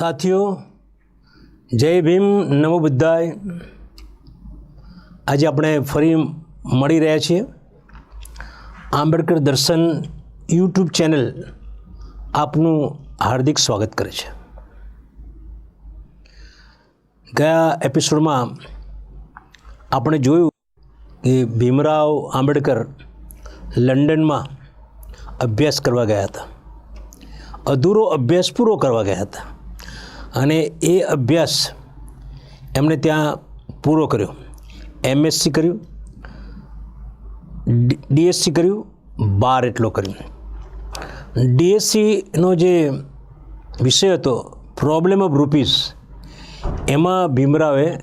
સાથીઓ, જય ભીમ નમો બુદ્ધાય. આજે આપણે ફરી મળી રહ્યા છીએ આંબેડકર દર્શન યુટ્યુબ ચેનલ આપનું હાર્દિક સ્વાગત કરે છે. ગયા એપિસોડમાં આપણે જોયું કે ભીમરાવ આંબેડકર લંડનમાં અભ્યાસ કરવા ગયા હતા. અધૂરો અભ્યાસ પૂરો કરવા ગયા હતા. અને એ અભ્યાસ એમણે ત્યાં પૂરો કર્યો. એમએસસી કર્યું ડીએસસી કર્યું, બાર એટલો કર્યું. ડીએસસીનો જે વિષય હતો પ્રોબ્લેમ ઓફ રૂપીઝ એમાં ભીમરાવે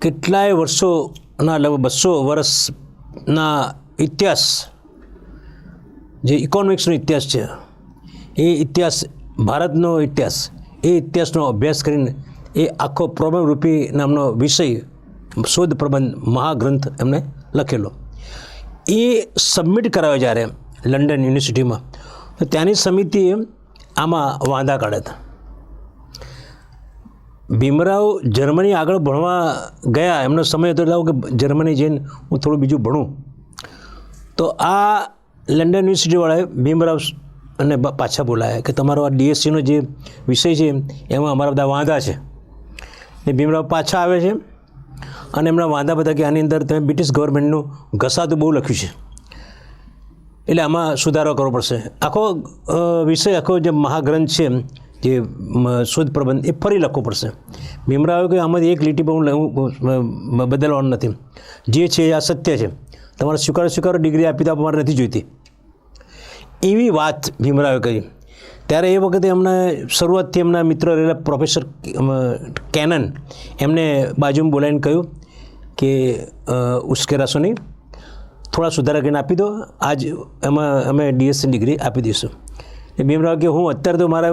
કેટલાય વર્ષોના લગભગ બસો વર્ષના ઇતિહાસ, જે ઇકોનોમિક્સનો ઇતિહાસ છે, એ ઇતિહાસ ભારતનો ઇતિહાસ એ ઇતિહાસનો અભ્યાસ કરીને એ આખો પ્રોબ્લેમ રૂપી નામનો વિષય શોધ પ્રબંધ મહાગ્રંથ એમણે લખેલો. એ સબમિટ કરાવ્યો જ્યારે લંડન યુનિવર્સિટીમાં, તો ત્યાંની સમિતિએ આમાં વાંધા કાઢ્યા હતા. ભીમરાવ જર્મની આગળ ભણવા ગયા, એમનો સમય હતો એટલે કે જર્મની જઈને હું થોડું બીજું ભણું. તો આ લંડન યુનિવર્સિટીવાળાએ ભીમરાવ અને પાછા બોલાયા કે તમારો આ ડીએસસીનો જે વિષય છે, એમાં અમારા બધા વાંધા છે. ને ભીમરાવ પાછા આવે છે અને એમના વાંધા બધા કે આની અંદર તમે બ્રિટિશ ગવર્મેન્ટનું ઘસાતું બહુ લખ્યું છે. એટલે આમાં સુધારો કરવો પડશે. આખો વિષય, આખો જે મહાગ્રંથ છે, જે શોધ પ્રબંધ, એ ફરી લખવો પડશે. ભીમરાવે કે આમાંથી એક લીટી પણ હું બદલવાનું નથી. જે છે એ આ સત્ય છે. તમારે સ્વીકારો સ્વીકારો, ડિગ્રી આપી તો અમારે નથી જોઈતી. એવી વાત ભીમરાવે કરી. ત્યારે એ વખતે એમના શરૂઆતથી એમના મિત્ર રહેલા પ્રોફેસર કેનન એમને બાજુમાં બોલાવીને કહ્યું કે ઉશ્કેરાશો નહીં થોડા સુધારા કરીને આપી દો. આજ એમાં અમે ડીએસસી ડિગ્રી આપી દઈશું. એ ભીમરાવ કે, હું અત્યારે તો મારે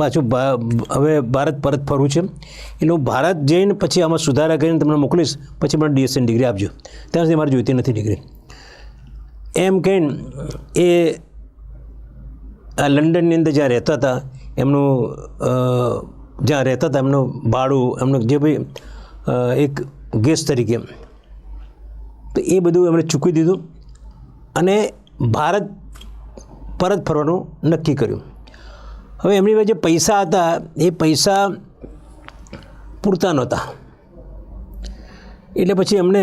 પાછું હવે ભારત પરત ફરવું છે. એટલે હું ભારત જઈને પછી આમાં સુધારા કરીને તમને મોકલીશ, પછી મને ડીએસસી ડિગ્રી આપજો. ત્યાં સુધી મારે જોઈતી નથી ડિગ્રી એમ કહીને એ આ લંડનની અંદર જ્યાં રહેતા હતા, એમનું જ્યાં રહેતા હતા, એમનું ભાડું, એમનું જે ભાઈ એક ગેસ તરીકે તો એ બધું એમણે ચૂકવી દીધું અને ભારત પરત ફરવાનું નક્કી કર્યું. હવે એમની પાસે જે પૈસા હતા, એ પૈસા પૂરતા નહોતા. એટલે પછી એમને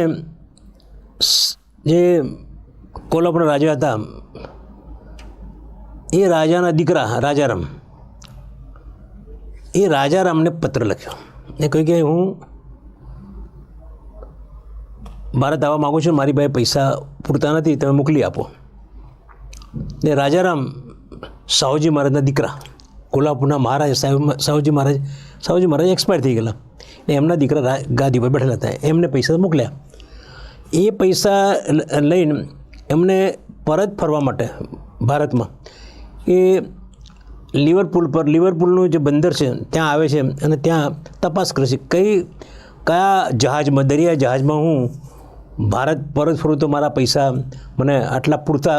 જે કોલ્હાપુરના રાજા હતા એ રાજાના દીકરા રાજારામ. એ રાજારામને પત્ર લખ્યો. એ કહ્યું કે હું ભારત આવવા માગું છું, મારી પાસે પૈસા પૂરતા નથી, તમે મોકલી આપો. ને રાજારામ સાહુજી મહારાજના દીકરા, કોલ્હાપુરના મહારાજ સાહુજી મહારાજ સાહુજી મહારાજ એક્સપાયર થઈ ગયેલા. ને એમના દીકરા ગાદી પર બેઠેલા હતા. એમને પૈસા મોકલ્યા. એ પૈસા લઈને એમને પરત ફરવા માટે ભારતમાં. એ લિવરપુલ પર, લિવરપુલનું જે બંદર છે, ત્યાં આવે છે અને ત્યાં તપાસ કરે છે. કઈ, કયા જહાજમાં, દરિયા જહાજમાં હું ભારત પરત ફરું તો મારા પૈસા મને આટલા પૂરતા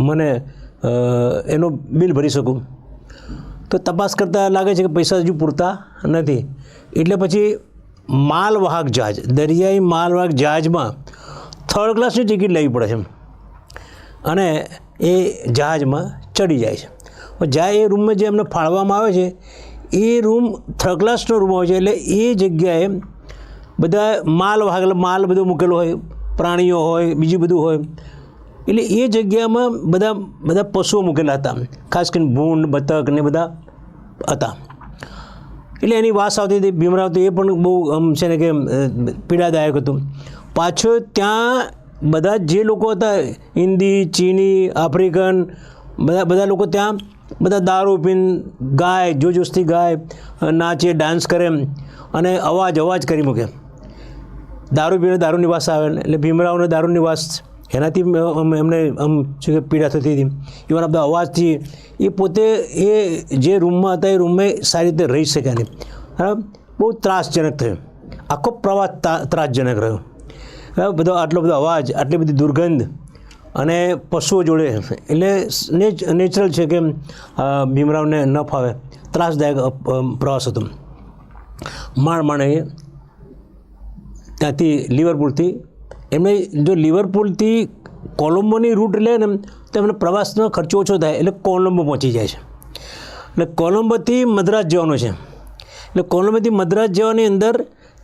મને એનું બિલ ભરી શકું? તો તપાસ કરતાં લાગે છે કે પૈસા હજુ પૂરતા નથી. એટલે પછી માલવાહક જહાજ, દરિયાઈ માલવાહક જહાજમાં થર્ડ ક્લાસની ટિકિટ લેવી પડે છે અને એ જહાજમાં ચડી જાય છે. જ્યાં એ રૂમમાં જે એમને ફાળવામાં આવે છે, એ રૂમ થર્ડ ક્લાસનો રૂમ હોય છે એટલે એ જગ્યાએ બધા માલ વાગેલો, માલ બધો મૂકેલો હોય, પ્રાણીઓ હોય, બીજું બધું હોય. એટલે એ જગ્યામાં બધા બધા પશુઓ મૂકેલા હતા. ખાસ કરીને ભૂંડ, બતક ને બધા હતા. એટલે એની વાસ આવતી હતી, ભીમરાવ એ પણ બહુ, આમ છે ને કે પીડાદાયક હતું. પાછો ત્યાં બધા જે લોકો હતા, હિન્દી, ચીની, આફ્રિકન, બધા બધા લોકો ત્યાં, બધા દારૂ પીન ગાય જોજોસ્તી ગાય, નાચે, ડાન્સ કરે અને અવાજ અવાજ કરી મૂકે. દારૂ પીને દારૂની વાસ આવે, એટલે ભીમરાવને દારૂની વાસ એનાથી એમને આમ શું કે પીડા થતી હતી. એવાના બધા અવાજથી એ પોતે એ જે રૂમમાં હતા, એ રૂમમાં સારી રીતે રહી શક્યા નહીં. બરાબર? બહુ ત્રાસજનક થયો. આખો પ્રવાસ ત્રાસજનક રહ્યો. બધો આટલો બધો અવાજ, આટલી બધી દુર્ગંધ અને પશુઓ જોડે એટલે નેચ નેચરલ છે કે ભીમરાવને ન ફાવે ત્રાસદાયક પ્રવાસ હતો. માણ માણે ત્યાંથી લિવરપુલથી એમને જો લિવરપુલથી કોલંબોની રૂટ લે ને, તો એમને પ્રવાસનો ખર્ચો ઓછો થાય, એટલે કોલંબો પહોંચી જાય છે. એટલે કોલંબોથી મદ્રાસ જવાનું છે. એટલે કોલંબોથી મદ્રાસ જવાની અંદર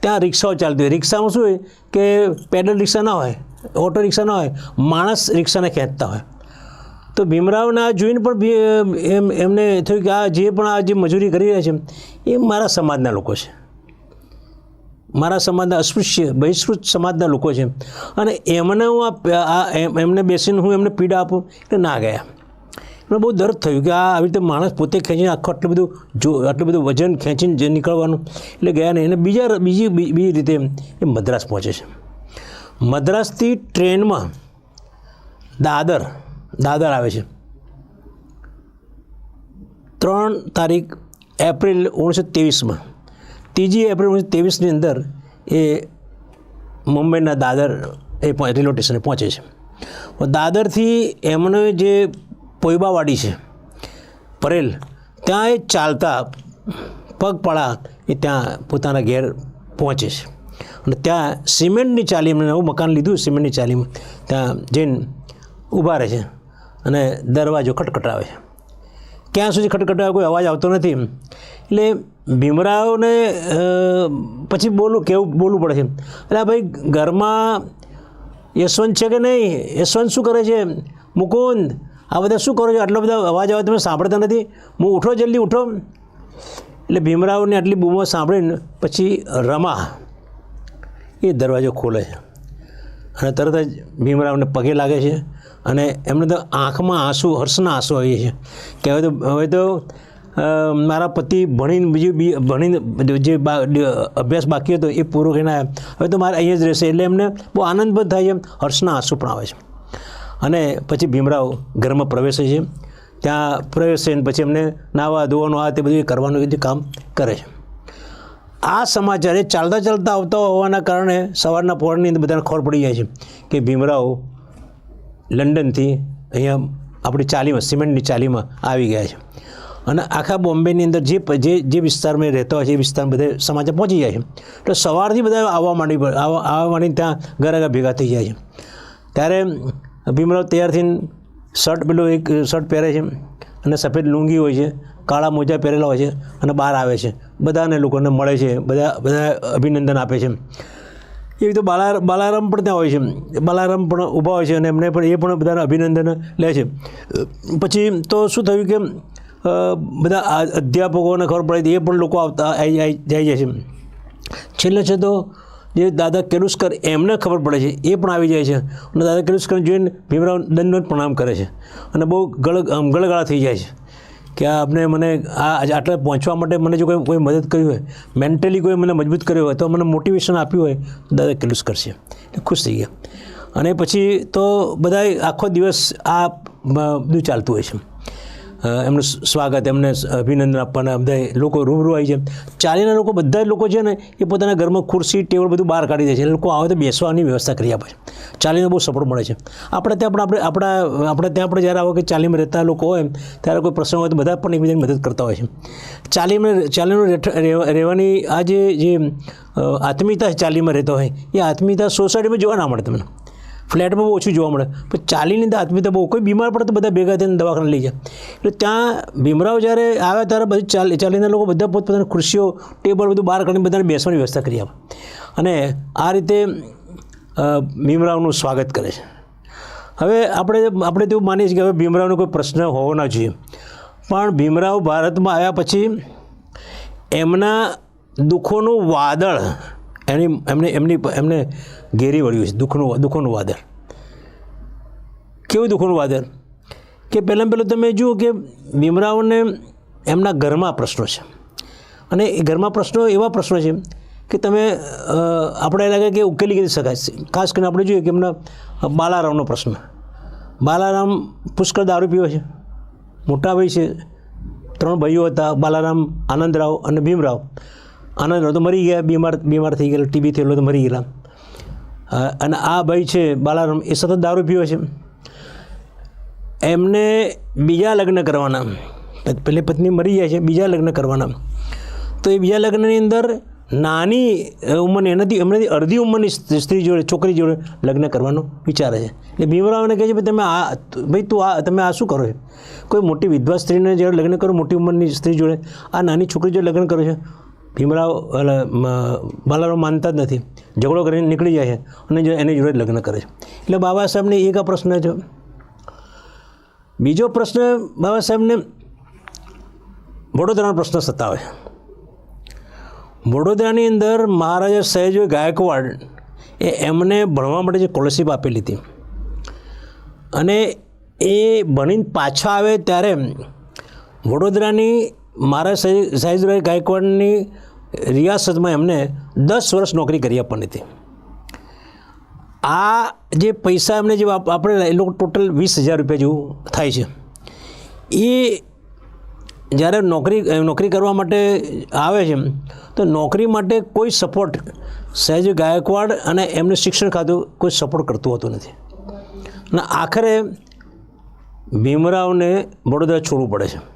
ત્યાં રિક્ષાઓ ચાલતી હોય. રિક્ષામાં શું હોય કે પેડલ રિક્ષા ના હોય, ઓટો રિક્ષા ના હોય, માણસ રિક્ષાને ખેંચતા હોય. તો ભીમરાવને આ જોઈને પણ એમ એમને થયું કે આ જે પણ આ જે મજૂરી કરી રહ્યા છે, એ મારા સમાજના લોકો છે. મારા સમાજના અસ્પૃશ્ય, બહિષ્કૃત સમાજના લોકો છે. અને એમને હું આ આ, એમ- એમને બેસીને હું એમને પીડા આપું એટલે ના ગયા. એમને બહુ દર્દ થયું કે આ આવી રીતે માણસ પોતે ખેંચીને આખું આટલું બધું જો, આટલું બધું વજન ખેંચીને જે નીકળવાનું. એટલે ગયા નહીં અને બીજા બીજી બીજી રીતે એ મદ્રાસ પહોંચે છે. મદ્રાસથી ટ્રેનમાં દાદર દાદર આવે છે. ત્રણ તારીખ એપ્રિલ ઓગણીસો ત્રેવીસમાં. ત્રીજી એપ્રિલ ઓગણીસો ત્રેવીસની અંદર એ મુંબઈના દાદર એ રેલવે સ્ટેશને પહોંચે છે. દાદરથી એમને જે પોઈબાવાડી છે. પરેલ, ત્યાં એ ચાલતા પગપાળા એ ત્યાં પોતાના ઘેર પહોંચે છે. અને ત્યાં સિમેન્ટની ચાલી એમને નવું મકાન લીધું, સિમેન્ટની ચાલીમાં ત્યાં જઈને ઊભા રહે છે અને દરવાજો ખટખટાવે છે. ક્યાં સુધી ખટખટાવે કોઈ અવાજ આવતો નથી. એટલે ભીમરાઓને પછી બોલું, કેવું બોલવું પડે છે. એટલે આ ભાઈ ઘરમાં યશવંત છે કે નહીં? યશવંત શું કરે છે? મુકુંદ આ બધા શું કરો છો? આટલો બધા અવાજ આવે, તમે સાંભળતા નથી? હું ઉઠો જલ્દી, ઉઠો. એટલે ભીમરાવને આટલી બૂમો સાંભળીને પછી રમા. એ દરવાજો ખોલે છે. અને તરત જ ભીમરાવને પગે લાગે છે અને એમને તો આંખમાં આંસુ, હર્ષના આંસુ આવી છે. કે હવે તો હવે તો મારા પતિ ભણીને બીજું ભણીને જે અભ્યાસ બાકી હતો એ પૂરો કરીને આવ્યા. હવે તો મારે અહીંયા જ રહેશે, એટલે એમને બહુ આનંદ પણ થાય છે, હર્ષના આંસુ પણ આવે છે. અને પછી ભીમરાવ ઘરમાં પ્રવેશે છે. ત્યાં પ્રવેશે પછી એમને નાવા, ધોવાનું, આ તે બધું કરવાનું એ બધું કામ કરે છે. આ સમાચાર એ ચાલતા ચાલતા આવતા હોવાના કારણે સવારના પોળની અંદર બધાને ખબર પડી જાય છે કે ભીમરાવ લંડનથી અહીંયા આપણી ચાલીમાં, સિમેન્ટની ચાલીમાં આવી ગયા છે. અને આખા બોમ્બેની અંદર જે જે જે વિસ્તારમાં રહેતા હોય છે, એ વિસ્તારમાં બધે સમાચાર પહોંચી જાય છે. તો સવારથી બધા આવવા માંડી આવવા માંડીને ત્યાં ઘર ભેગા થઈ જાય છે. ત્યારે ભીમરાવ તૈયાર થઈને શર્ટ પેલું એક શર્ટ પહેરે છે અને સફેદ લુંગી હોય છે, કાળા મોજા પહેરેલા હોય છે અને બહાર આવે છે. બધાને લોકોને મળે છે, બધા બધા અભિનંદન આપે છે. એવી તો બાલા બાલારામ પણ ત્યાં હોય છે. બાલારામ પણ ઊભા હોય છે અને એમને પણ એ પણ બધાને અભિનંદન લે છે. પછી તો શું થયું કે બધા અધ્યાપકોને ખબર પડે એ પણ લોકો આવતા આવી આવી જાય છે. છેલ્લે છે તો જે દાદા કેલુસ્કર એમને ખબર પડે છે, એ પણ આવી જાય છે. અને દાદા કેલુસ્કર જોઈને ભીમરાવ દંડવત પ્રણામ કરે છે. અને બહુ ગળ ગળગળા થઈ જાય છે કે આ આપને મને આ આટલા પહોંચવા માટે મને જો કોઈ કોઈ મદદ કરી હોય, મેન્ટલી કોઈ મને મજબૂત કર્યો હોય, તો મને મોટિવેશન આપ્યું હોય, દાદા કેલુસ્કર છે. એટલે ખુશ થઈ ગયા. અને પછી તો બધા આખો દિવસ આ બધું ચાલતું હોય છે. એમનું સ્વાગત, એમને અભિનંદન આપવાના બધા લોકો રૂબરૂ આવી છે. ચાલીના લોકો બધા જ લોકો છે ને, એ પોતાના ઘરમાં ખુરશી, ટેબલ બધું બહાર કાઢી દે છે. લોકો આવે તો બેસવાની વ્યવસ્થા કરી આપે છે. ચાલીને બહુ સપોર્ટ મળે છે. આપણે ત્યાં પણ આપણે, આપણા, આપણે ત્યાં આપણે જ્યારે આવો કે ચાલીમાં રહેતા લોકો હોય ત્યારે કોઈ પ્રસંગ હોય તો બધા પણ એકબીજાની મદદ કરતા હોય છે. ચાલીમાં, ચાલીનું રહેવાની આ જે આત્મીયતા ચાલીમાં રહેતો હોય, એ આત્મીયતા સોસાયટીમાં જોવા ના મળે તમને. ફ્લેટમાં બહુ ઓછું જોવા મળે. પણ ચાલીની અંદર આત્મીયતા બહુ, કોઈ બીમાર પડે તો બધા ભેગા થઈને દવાખાને લઈ જાય. એટલે ત્યાં ભીમરાવ જ્યારે આવ્યા ત્યારે બધી ચાલી, ચાલીના લોકો બધા પોતપોતાની ખુરશીઓ, ટેબલ બધું બહાર કાઢીને બધાને બેસવાની વ્યવસ્થા કરી આપે. અને આ રીતે ભીમરાવનું સ્વાગત કરે છે. હવે આપણે આપણે તેવું માનીએ છીએ કે હવે ભીમરાવનો કોઈ પ્રશ્ન હોવો ના જોઈએ. પણ ભીમરાવ ભારતમાં આવ્યા પછી એમના દુઃખોનું વાદળ એની, એમને, એમની, એમને ઘેરી વળ્યું છે, દુઃખનું, દુઃખોનું વાદળ. કેવું દુઃખોનું વાદળ? કે પહેલાં પહેલાં તમે જુઓ કે ભીમરાવને એમના ઘરમાં પ્રશ્નો છે. અને એ ઘરમાં પ્રશ્નો એવા પ્રશ્નો છે કે તમે આપણે લાગે કે ઉકેલી કરી શકાય ખાસ કરીને આપણે જોઈએ કે એમના બાલારામનો પ્રશ્ન. બાલારામ પુષ્કળ દારૂ પીવે છે. મોટા ભાઈ છે. ત્રણ ભાઈઓ હતા, બાલારામ, આનંદરાવ અને ભીમરાવ. આનંદરાવ તો મરી ગયા, બીમાર બીમાર થઈ ગયેલા, ટીબી થયેલો તો મરી ગયેલા. અને આ ભાઈ છે, બાલારામ, એ સતત દારૂ પીવે છે. એમને બીજા લગ્ન કરવાના. પહેલી પત્ની મરી જાય છે, બીજા લગ્ન કરવાના. તો એ બીજા લગ્નની અંદર નાની ઉંમરની, એનાથી, એમનાથી અડધી ઉંમરની સ્ત્રી જોડે, છોકરી જોડે લગ્ન કરવાનો વિચારે છે. એટલે ભીમરાવને કહે છે, ભાઈ, તમે આ, ભાઈ, તું આ, તમે આ શું કરો છો? કોઈ મોટી વિધવા સ્ત્રીને જોડે લગ્ન કરો, મોટી ઉંમરની સ્ત્રી જોડે. આ નાની છોકરી જોડે લગ્ન કરો છો? ભીમરાવ બાલારામ માનતા જ નથી. ઝઘડો કરીને નીકળી જાય છે અને એની જોડે લગ્ન કરે છે. એટલે બાબા સાહેબને એક આ પ્રશ્ન છે. બીજો પ્રશ્ન બાબા સાહેબને વડોદરાનો પ્રશ્ન સતાવે વડોદરાની અંદર મહારાજા સહેજ ગાયકવાડ એ એમને ભણવા માટે જે સ્કોલરશીપ આપેલી હતી. અને એ ભણીને પાછા આવે ત્યારે વડોદરાની મહારાજ સહેજભાઈ ગાયકવાડની રિયાસતમાં એમને દસ વર્ષ નોકરી કરી આપવાની હતી. આ જે પૈસા એમને જે આપણે એ લોકો ટોટલ વીસ હજાર રૂપિયા જેવું થાય છે. એ જ્યારે નોકરી નોકરી કરવા માટે આવે છે, તો નોકરી માટે કોઈ સપોર્ટ સહેજ ગાયકવાડ અને એમને શિક્ષણ ખાતું કોઈ સપોર્ટ કરતું હોતું નથી. અને આખરે ભીમરાવને વડોદરા છોડવું પડે છે.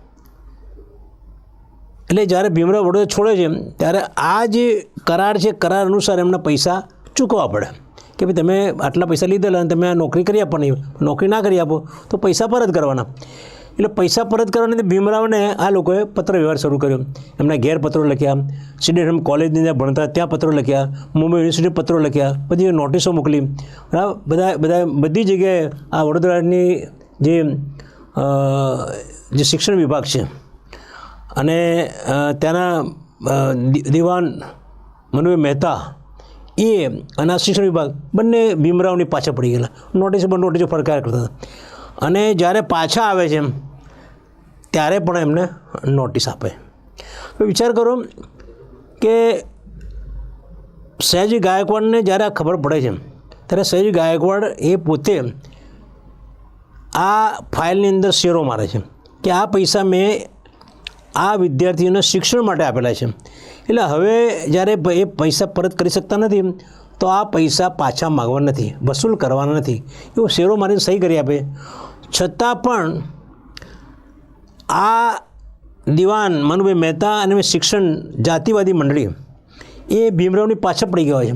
એટલે જ્યારે ભીમરાવ વડોદરા છોડે છે, ત્યારે આ જે કરાર છે, કરાર અનુસાર એમના પૈસા ચૂકવવા પડે. કે ભાઈ તમે આટલા પૈસા લીધેલા અને તમે આ નોકરી કરી આપવાની નોકરી ના કરી આપો, તો પૈસા પરત કરવાના. એટલે પૈસા પરત કરવાની ભીમરાવને આ લોકોએ પત્ર વ્યવહાર શરૂ કર્યો. એમના ઘેર પત્રો લખ્યા, સીડીએમ કોલેજની અંદર ભણતા ત્યાં પત્રો લખ્યા, મુંબઈ યુનિવર્સિટી પત્રો લખ્યા, બધી નોટિસો મોકલી. બરાબર? બધા બધા, બધી જગ્યાએ આ વડોદરાની જે જે શિક્ષણ વિભાગ છે અને ત્યાંના દિવાન મનુભાઈ મહેતા, એ અને આ શિક્ષણ વિભાગ બંને ભીમરાવની પાછા પડી ગયેલા. નોટિસ પર નોટિસો ફરકાર કરતા હતા. અને જ્યારે પાછા આવે છે ત્યારે પણ એમને નોટિસ આપે. તો વિચાર કરો કે સહેજી ગાયકવાડને જ્યારે આ ખબર પડે છે ત્યારે સહેજી ગાયકવાડ એ પોતે આ ફાઇલની અંદર શેરો મારે છે. કે આ પૈસા મેં આ વિદ્યાર્થીઓને શિક્ષણ માટે આપેલા છે. એટલે હવે જ્યારે એ પૈસા પરત કરી શકતા નથી, તો આ પૈસા પાછા માગવાના નથી, વસૂલ કરવાના નથી. એવો શેરો મારીને સહી કરી આપે. છતાં પણ આ દિવાન મનુભાઈ મહેતા અને શિક્ષણ જાતિવાદી મંડળી એ ભીમરાવની પાછળ પડી ગયા છે.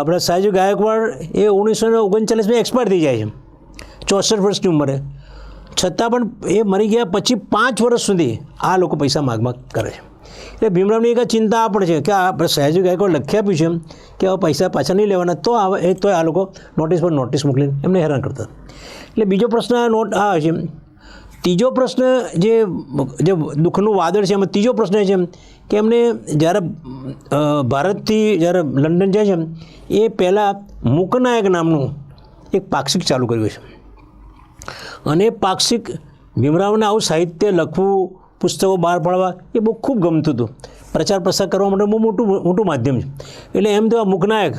આપણા સાહેબ ગાયકવાડ એ ઓગણીસો ને ઓગણચાલીસમાં એક્સપાયર થઈ જાય છે. ચોસઠ વર્ષની ઉંમરે. છતાં પણ એ મરી ગયા પછી પાંચ વર્ષ સુધી આ લોકો પૈસા માગ માગ કરે છે. એટલે ભીમરાવની એક ચિંતા આ પણ છે કે આ આપણે સહેજુ ગાયકવાડ લખી આપ્યું છે કે હવે પૈસા પાછા નહીં લેવાના, તો આવે એ તો આ લોકો નોટિસ પર નોટિસ મોકલીને એમને હેરાન કરતા એટલે બીજો પ્રશ્ન આ નોટ આ છે ત્રીજો પ્રશ્ન જે જે દુઃખનું વાદળ છે એમાં ત્રીજો પ્રશ્ન છે કે એમને જ્યારે ભારતથી જ્યારે લંડન જાય છે એ પહેલાં મૂકનાયક નામનું એક પાક્ષિક ચાલુ કર્યું છે. અને પાક્ષિક ભીમરાવને આવું સાહિત્ય, લખવું, પુસ્તકો બહાર પાડવા એ બહુ ખૂબ ગમતું હતું. પ્રચાર પ્રસાર કરવા માટે બહુ મોટું મોટું માધ્યમ છે. એટલે એમ તો આ મૂકનાયક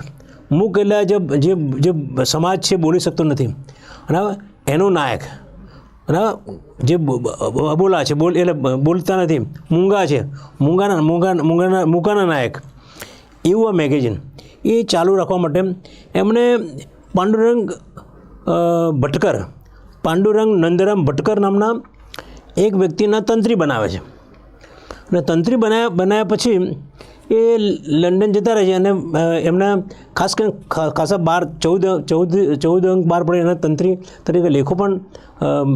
મૂક એટલે જે જે જે સમાજ છે બોલી શકતો નથી. અને એનો નાયક, અને જે અબોલા છે, બોલ, એટલે બોલતા નથી. મૂંગા છે, મૂંગાના, મૂંગા, મૂંગાના, મૂકાના નાયક. એવું આ મેગેઝિન. એ ચાલુ રાખવા માટે એમણે પાંડુરંગ ભટકર પાંડુરંગ નંદરામ ભટકર નામના એક વ્યક્તિના તંત્રી બનાવે છે. અને તંત્રી બનાવ્યા બનાવ્યા પછી એ લંડન જતા રહે છે અને એમને ખાસ કરીને ખાસા બાર ચૌદ ચૌદ ચૌદ અંક બાર પડે એના તંત્રી તરીકે લેખો પણ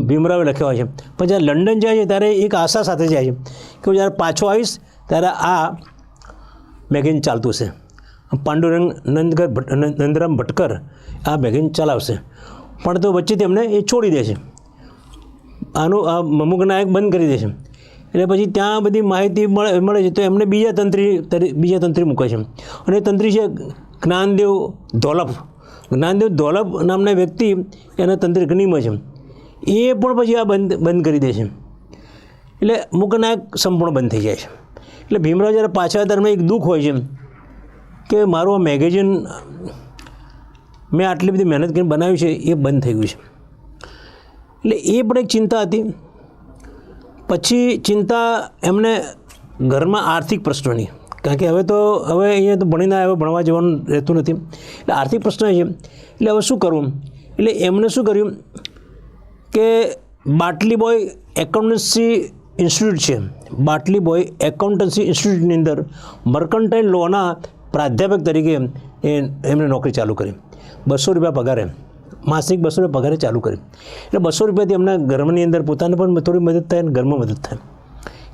ભીમરાવે લખ્યા હોય છે. પણ જ્યારે લંડન જાય છે ત્યારે એક આશા સાથે જાય છે કે હું જ્યારે પાછો આવીશ ત્યારે આ મેગેઝિન ચાલતું છે પાંડુરંગ નંદગર ભટ નંદરામ ભટકર આ મેગેઝિન ચલાવશે. પણ તો વચ્ચે તેમને એ છોડી દે છે. આનું આ અમુક નાયક બંધ કરી દે છે. એટલે પછી ત્યાં બધી માહિતી મળે મળે છે. તો એમને બીજા તંત્રી તરી- બીજા તંત્રી મૂકે છે. અને તંત્રી છે જ્ઞાનદેવ ધોલપ જ્ઞાનદેવ ધોલપ નામના વ્યક્તિ એના તંત્રી ગણીમાં છે. એ પણ પછી આ બંધ બંધ કરી દે છે. એટલે મૂકનાયક સંપૂર્ણ બંધ થઈ જાય છે. એટલે ભીમરાવ જ્યારે પાછા ત્યારે એક દુઃખ હોય છે કે મારું આ મેગેઝિન મેં આટલી બધી મહેનત કરીને બનાવ્યું છે, એ બંધ થઈ ગયું છે. એટલે એ પણ એક ચિંતા હતી. પછી ચિંતા એમને ઘરમાં આર્થિક પ્રશ્નોની કારણ કે હવે તો, હવે અહીંયા તો ભણીને હવે ભણવા જવાનું રહેતું નથી. એટલે આર્થિક પ્રશ્ન છે. એટલે હવે શું કરવું? એટલે એમને શું કર્યું? કે બાટલી બોય એકાઉન્ટન્સી ઇન્સ્ટિટ્યૂટ છે. બાટલી બોય એકાઉન્ટન્સી ઇન્સ્ટિટ્યૂટની અંદર મર્કન્ટાઇલ લોના પ્રાધ્યાપક તરીકે એ એમણે નોકરી ચાલુ કરી. બસો રૂપિયા પગારે માસિક બસો રૂપિયા પગારે ચાલુ કરી એટલે બસો રૂપિયાથી એમના ઘરની અંદર પોતાને પણ થોડી મદદ થાય અને ઘરમાં મદદ થાય.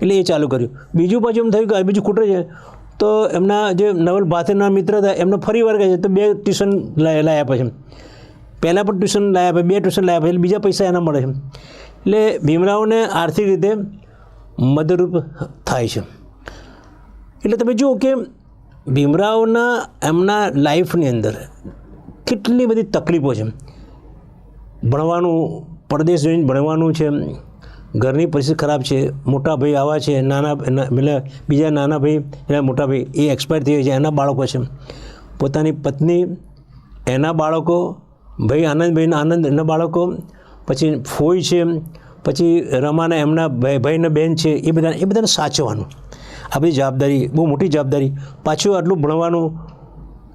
એટલે એ ચાલુ કર્યું. બીજું પાછું એમ થયું કે આ બીજું ખૂટે છે, તો એમના જે નવલ ભાથેના મિત્ર હતા, એમને ફરી વાર કહે છે, તો બે ટ્યુશન લાવ્યા પછી પહેલાં પણ ટ્યુશન લાવ્યા પછી, બે ટ્યુશન લાવ્યા પછી, એટલે બીજા પૈસા એના મળે છે એટલે ભીમરાવને આર્થિક રીતે મદદરૂપ થાય છે. એટલે તમે જુઓ કે ભીમરાવના એમના લાઈફની અંદર કેટલી બધી તકલીફો છે. ભણવાનું, પરદેશ જઈને ભણવાનું છે. ઘરની પરિસ્થિતિ ખરાબ છે. મોટા ભાઈ આવા છે. નાના એટલે બીજા નાના ભાઈ, એના મોટા ભાઈ, એ એક્સપાયર થઈ ગયા છે. એના બાળકો છે. પોતાની પત્ની, એના બાળકો, ભાઈ આનંદભાઈના આનંદ, એના બાળકો, પછી ફોઈ છે, પછી રમાના એમના ભાઈ ભાઈના બેન છે, એ બધા, એ બધાને સાચવવાનું. આ બધી જવાબદારી, બહુ મોટી જવાબદારી. પાછું આટલું ભણવાનું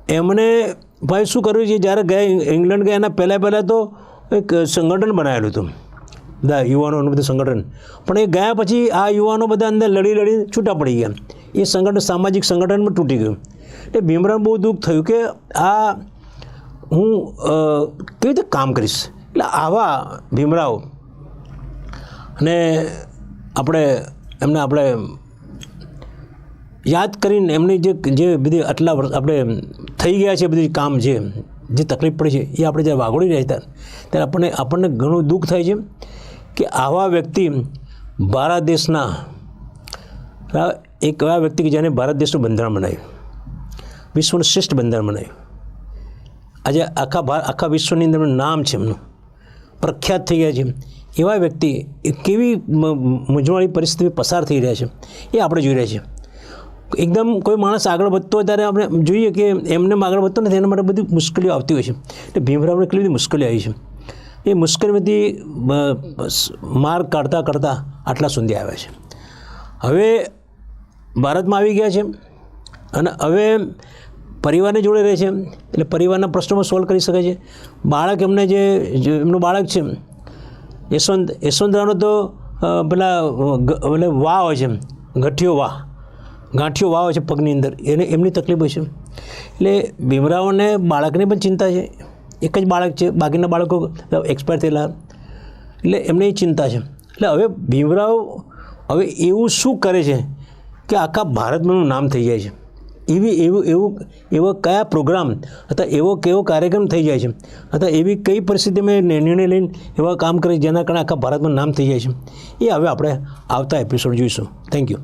એમણે ભાઈ, શું કર્યું છે? જ્યારે ગયા ઇંગ્લેન્ડ ગયા, એના પહેલાં પહેલાં તો એક સંગઠન બનાવેલું હતું. બધા યુવાનોનું બધું સંગઠન. પણ એ ગયા પછી આ યુવાનો બધા અંદર લડી લડી છૂટા પડી ગયા. એ સંગઠન સામાજિક સંગઠનમાં તૂટી ગયું. એટલે ભીમરાવ બહુ દુઃખ થયું કે આ હું કેવી રીતે કામ કરીશ? એટલે આવા ભીમરાવ અને આપણે એમને આપણે યાદ કરીને એમની જે જે બધી આટલા વર્ષ આપણે થઈ ગયા છે બધી કામ જે જે તકલીફ પડી છે, એ આપણે જ્યારે વાગોળી રહ્યા હતા, ત્યારે આપણને આપણને ઘણું દુઃખ થાય છે કે આવા વ્યક્તિ ભારત દેશના એક એવા વ્યક્તિ કે જેને ભારત દેશનું બંધારણ બનાવ્યું, વિશ્વનું શ્રેષ્ઠ બંધારણ બનાવ્યું. આજે આખા ભાર આખા વિશ્વની અંદર નામ છે, એમનું પ્રખ્યાત થઈ ગયા છે. એવા વ્યક્તિ કેવી મૂંઝવણી પરિસ્થિતિ પસાર થઈ રહ્યા છે, એ આપણે જોઈ રહ્યા છીએ. એકદમ કોઈ માણસ આગળ વધતો હોય ત્યારે આપણે જોઈએ કે એમને આગળ વધતો નથી, એના માટે બધી મુશ્કેલીઓ આવતી હોય છે. એટલે ભીમરાવને કેટલી બધી મુશ્કેલીઓ આવી છે. એ મુશ્કેલીમાંથી માર્ગ કાઢતા કાઢતા આટલા સુધી આવ્યા છે. હવે ભારતમાં આવી ગયા છે અને હવે પરિવારને જોડે રહે છે. એટલે પરિવારના પ્રશ્નોમાં સોલ્વ કરી શકે છે. બાળક એમને જે એમનું બાળક છે, યશવંત, યશવંતરાવનો તો પેલા એટલે વાહ હોય છે ગઠિયો વાહ. ગાંઠિયો વાવ છે પગની અંદર. એને એમની તકલીફ હશે એટલે ભીમરાવને બાળકની પણ ચિંતા છે. એક જ બાળક છે. બાકીના બાળકો એક્સપાયર થયેલા. એટલે એમને ચિંતા છે. એટલે હવે ભીમરાવ હવે એવું શું કરે છે કે આખા ભારતમાંનું નામ થઈ જાય છે. એવી એવું એવું એવો કયા પ્રોગ્રામ અથવા એવો કેવો કાર્યક્રમ થઈ જાય છે. અથવા એવી કઈ પરિસ્થિતિમાં નિર્ણય લઈને એવા કામ કરે જેના કારણે આખા ભારતમાં નામ થઈ જાય છે. એ હવે આપણે આવતા એપિસોડ જોઈશું. Thank you